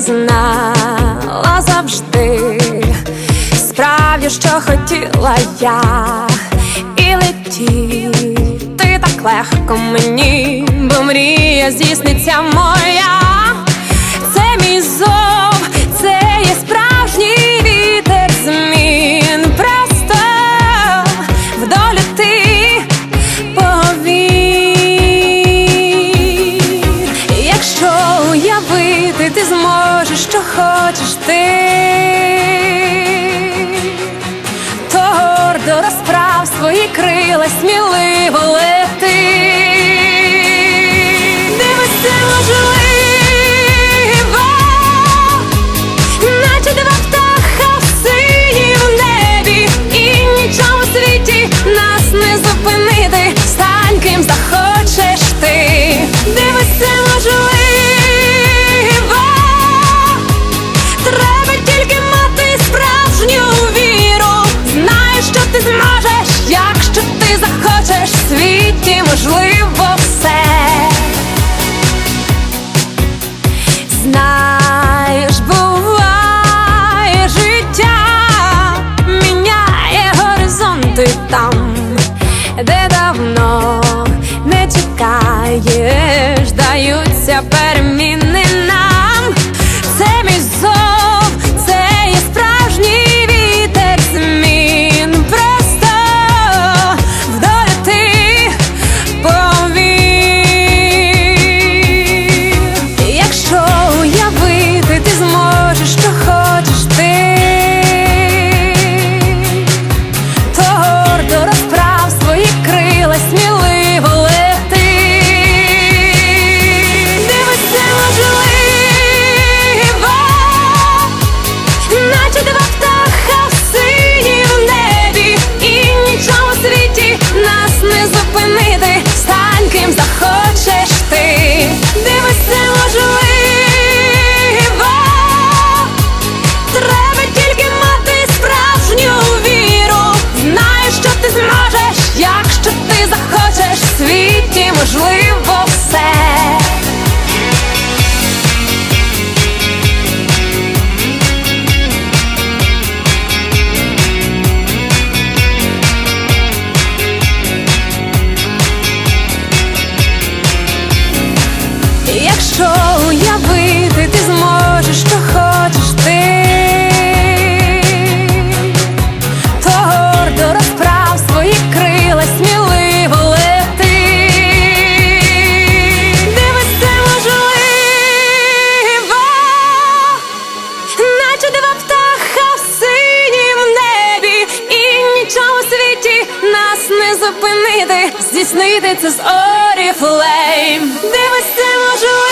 знала завжди, справді, що хотіла я і летіти так легко мені, бо мрія здійсниться моя, це мій зор. podes ter. житті можливо все. Знаєш, буває життя, міняє горизонти там, де давно. можливо. здійснити це з Оріфлейм Дивись, це можливо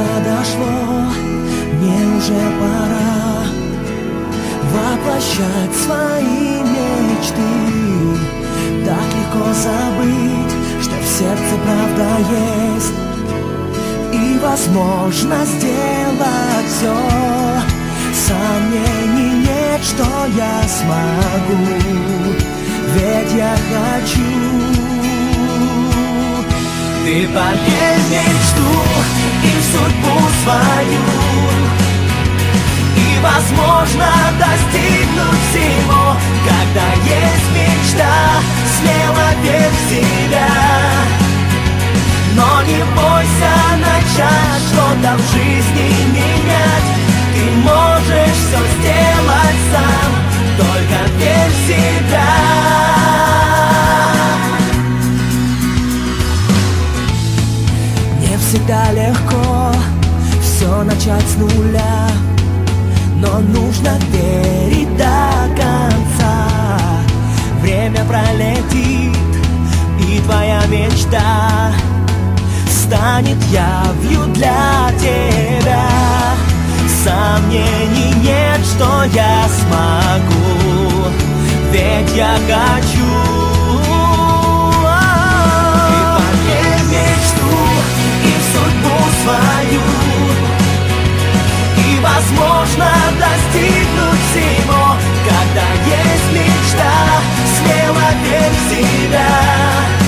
дело дошло, мне уже пора Воплощать свои мечты. Так легко забыть, что в сердце правда есть И возможно сделать все Сомнений нет, что я смогу Ведь я хочу. Ты поверь мечту судьбу свою. И возможно достигнуть всего Когда есть мечта, смело верь в себя но не бойся начать что-то в жизни нуля Но нужно верить до конца. Время пролетит, и твоя мечта станет явью для тебя. Сомнений нет, что я смогу Ведь я хочу. Мечту и в судьбу свою И возможно достигнуть всего Когда есть мечта, смело верь в себя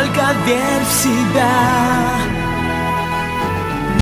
Только верь в себя